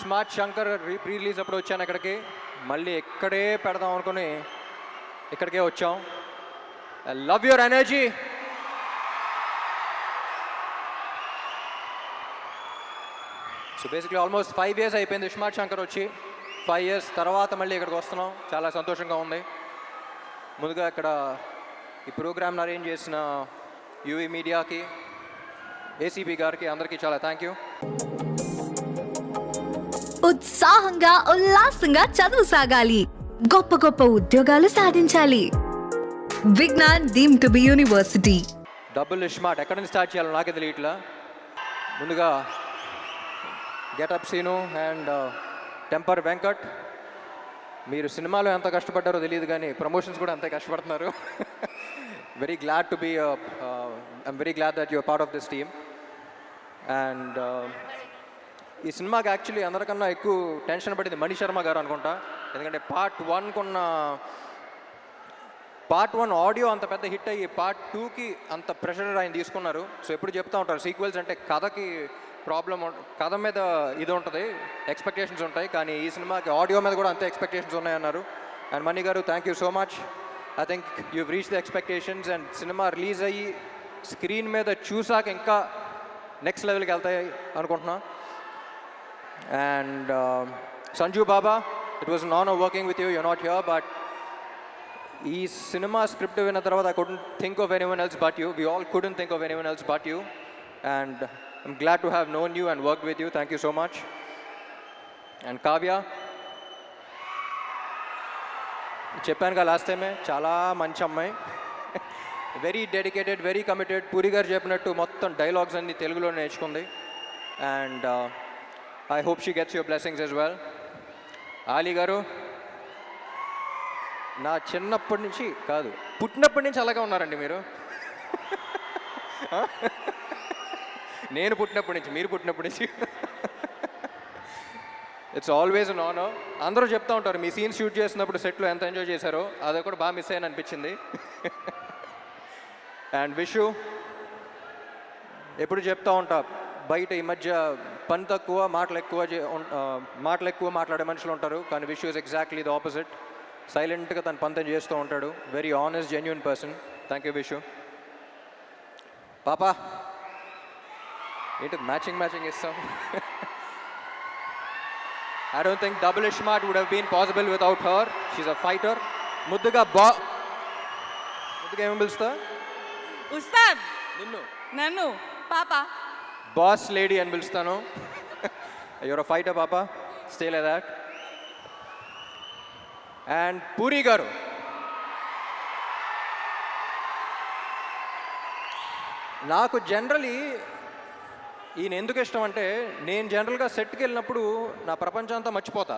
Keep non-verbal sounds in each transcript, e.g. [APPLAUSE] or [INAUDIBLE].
Smart Shankar re pre release అప్పుడు వచ్చాను ఇక్కడికి. మళ్ళీ ఇక్కడే పెడదాం అనుకుని ఇక్కడికే వచ్చాం. I love your energy. So basically almost five years అయిపోయింది స్మార్ట్ శంకర్ వచ్చి. ఫైవ్ ఇయర్స్ తర్వాత మళ్ళీ ఇక్కడికి వస్తున్నాం. చాలా సంతోషంగా ఉంది. ముందుగా ఇక్కడ ఈ ప్రోగ్రామ్ని అరేంజ్ చేసిన యూవీ మీడియాకి ఏసీబీ గారికి అందరికీ చాలా థ్యాంక్ యూ. ఉత్సాహంగా ఉల్లాసంగా చదువు సాగాలి. గొప్ప గొప్ప ఉద్యోగాలు సాధించాలి. Vignan deem to be university. Double smart. ఎక్కడ నుంచి స్టార్ట్ చేయాలో నాకే తెలియట్లా. ముందుగా getup Seenu and uh, temper Venkat. మీరు సినిమాలో ఎంత కష్టపడ్డారో తెలియదు కానీ ప్రమోషన్స్ కూడా అంతే కష్టపడుతున్నారు. Very glad to be I'm very glad that your part of this team and ఈ సినిమాకి యాక్చువల్లీ అందరికన్నా ఎక్కువ టెన్షన్ పడింది మణి శర్మ గారు అనుకుంటా. ఎందుకంటే పార్ట్ వన్కున్న పార్ట్ వన్ ఆడియో అంత పెద్ద హిట్ అయ్యి పార్ట్ టూకి అంత ప్రెషర్ ఆయన తీసుకున్నారు. సో ఎప్పుడు చెప్తా ఉంటారు సీక్వెల్స్ అంటే కథకి ప్రాబ్లం కథ మీద ఇది ఉంటుంది ఎక్స్పెక్టేషన్స్ ఉంటాయి. కానీ ఈ సినిమాకి ఆడియో మీద కూడా అంతే ఎక్స్పెక్టేషన్స్ ఉన్నాయన్నారు. అండ్ మణి గారు thank you so much I think you reach the expectations and cinema release అయ్యి స్క్రీన్ మీద చూసాక ఇంకా నెక్స్ట్ లెవెల్కి వెళ్తాయి అనుకుంటున్నాను and Sanju Baba it was non working with you you not here but ఈ సినిమా స్క్రిప్ట్ విన్న తర్వాత I couldn't think of anyone else but you we all couldn't think of anyone else but you and I'm glad to have known you and work with you thank you so much and Kavya చెప్పాను కదా last టైమే చాలా మంచి అమ్మాయి. Very dedicated very committed Puri గారు చెప్పినట్టు మొత్తం dialogues అన్ని తెలుగులో నేర్చుకుంది. And I hope she gets your blessings as well Ali garu నా చిన్నప్పటి నుంచి కాదు పుట్టినప్పటి నుంచి అలాగే ఉన్నారండి మీరు. [LAUGHS] నేను పుట్టినప్పటి నుంచి మీరు పుట్టినప్పటి నుంచి. ఇట్స్ ఆల్వేస్ నాన్ అందరూ చెప్తా ఉంటారు మీ సీన్ షూట్ చేసినప్పుడు సెట్లో ఎంత ఎంజాయ్ చేశారో అది కూడా బాగా మిస్ అయ్యాను అనిపించింది అండ్ [LAUGHS] విషు ఎప్పుడు చెప్తా ఉంటా బయట ఈ మధ్య పని తక్కువ మాటలు ఎక్కువ మాటలు ఎక్కువ మాట్లాడే మనుషులు ఉంటారు. కానీ Vishu is exactly the opposite. సైలెంట్గా తన పంతం చేస్తూ ఉంటాడు. Very honest genuine person thank you Vishu. పాపా ఏంటి మ్యాచింగ్ మ్యాచింగ్ ఇస్తాం I don't think double smart would have been possible without her she's a fighter ముద్దుగా బా ముద్దుగా ఏమి పిలుస్తా? ఉస్తాద్. నిన్ను. నన్ను. పాప. బాస్ లేడీ అని పిలుస్తాను. యువర్ ఫైటర్ పాప stay like that and Puri గారు. నాకు జనరలీ ఈయన ఎందుకు ఇష్టం అంటే నేను జనరల్గా సెట్కి వెళ్ళినప్పుడు నా ప్రపంచం అంతా మర్చిపోతా.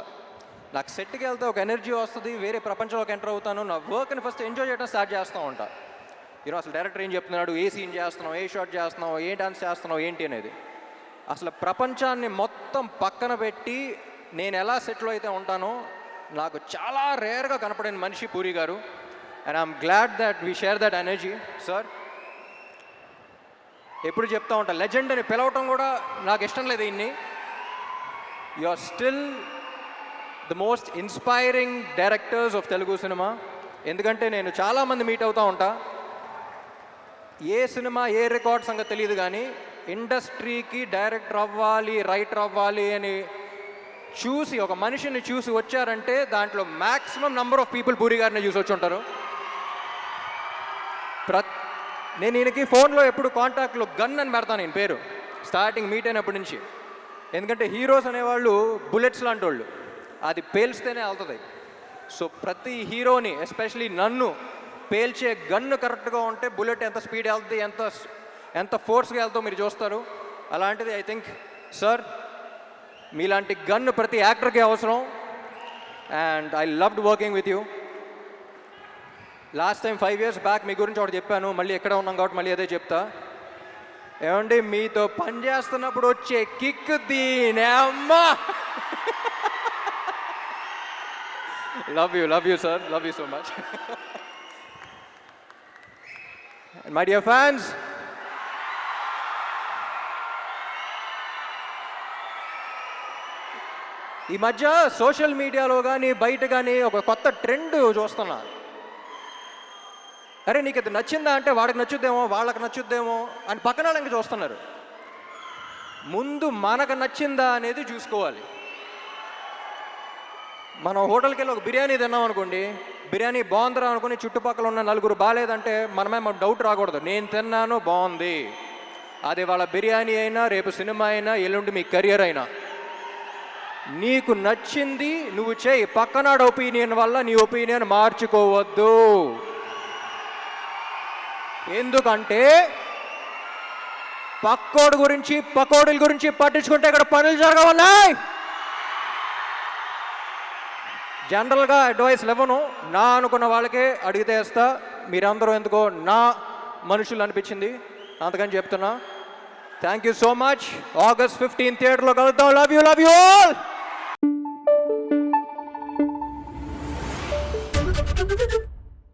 నాకు సెట్కి వెళ్తే ఒక ఎనర్జీ వస్తుంది వేరే ప్రపంచంలోకి ఎంటర్ అవుతాను నా వర్క్ని ఫస్ట్ ఎంజాయ్ చేయడం స్టార్ట్ చేస్తూ ఉంటాను ఈరోజు అసలు డైరెక్టర్ ఏం చెప్తున్నాడు? ఏ సీన్ చేస్తున్నావు? ఏ షాట్ చేస్తున్నావు? ఏ డాన్స్ చేస్తున్నావు? ఏంటి అనేది. అసలు ప్రపంచాన్ని మొత్తం పక్కన పెట్టి నేను ఎలా సెటిల్ అయితే ఉంటానో నాకు చాలా రేర్గా కనపడిన మనిషి పూరి గారు. And I'm glad that we share that energy sir ఎప్పుడు చెప్తా ఉంటా లెజెండ్ అని పిలవటం కూడా నాకు ఇష్టం లేదు ఇన్ని. You are still the most inspiring directors of Telugu cinema ఎందుకంటే నేను చాలామంది మీట్ అవుతూ ఉంటా. ఏ సినిమా ఏ రికార్డ్ సంగతి తెలియదు కానీ ఇండస్ట్రీకి డైరెక్టర్ అవ్వాలి రైటర్ అవ్వాలి అని చూసి ఒక మనిషిని చూసి వచ్చారంటే దాంట్లో maximum number of people Puri గారిని చూసి వచ్చి ఉంటారు. ప్ర నేను ఈయనకి ఫోన్లో ఎప్పుడు కాంటాక్ట్లో గన్ అని పెడతాను నేను పేరు. స్టార్టింగ్ మీట్ అయినప్పటి నుంచి. ఎందుకంటే హీరోస్ అనేవాళ్ళు బుల్లెట్స్ లాంటి వాళ్ళు అది పేల్స్తేనే వెళ్తుంది. సో ప్రతి హీరోని ఎస్పెషలీ నన్ను పేల్చే గన్ను కరెక్ట్గా ఉంటే బుల్లెట్ ఎంత స్పీడ్ వెళ్తుంది ఎంత ఎంత ఫోర్స్గా వెళ్తుందో మీరు చూస్తారు. అలాంటిది ఐ థింక్ సార్ మీలాంటి గన్ను ప్రతి యాక్టర్కి అవసరం. And I loved working with you. Last time five years back మీ గురించి ఒకటి చెప్పాను మళ్ళీ ఎక్కడ ఉన్నాం కాబట్టి మళ్ళీ అదే చెప్తా. ఏమండి మీతో పని చేస్తున్నప్పుడు వచ్చే కిక్ దీనే అమ్మా! [LAUGHS] Love you love you sir love you so much. [LAUGHS] And my dear fans ఈ మధ్య సోషల్ మీడియాలో కానీ బయట కానీ ఒక కొత్త ట్రెండ్ చూస్తున్నా. అరే నీకు ఇది నచ్చిందా అంటే వాడికి నచ్చుద్దేమో వాళ్ళకి నచ్చుద్దేమో అని పక్కన వాళ్ళకి ఇంకా చూస్తున్నారు. ముందు మనకు నచ్చిందా అనేది చూసుకోవాలి. మనం హోటల్కి వెళ్ళి ఒక బిర్యానీ తిన్నాం అనుకోండి బిర్యానీ బాగుందిరా అనుకుని చుట్టుపక్కల ఉన్న నలుగురు బాగాలేదంటే మనమే డౌట్ రాకూడదు. నేను తిన్నాను బాగుంది. అది వాళ్ళ బిర్యానీ అయినా రేపు సినిమా అయినా ఎల్లుండి మీ కెరియర్ అయినా. నీకు నచ్చింది నువ్వు చేయి. పక్కనాడు ఒపీనియన్ వల్ల నీ ఒపీనియన్ మార్చుకోవద్దు. ఎందుకంటే పక్కోడు గురించి పకోడీల గురించి పట్టించుకుంటే ఇక్కడ పనులు జరగవన్నాయి. జనరల్గా అడ్వైస్ ఇవ్వను. నా అనుకున్న వాళ్ళకే అడిగితే వేస్తా మీరందరూ ఎందుకో నా మనుషులు అనిపించింది. అంతకని చెప్తున్నా. Thank you so much August fifteen థియేటర్లో కలుద్దాం. Love you love you all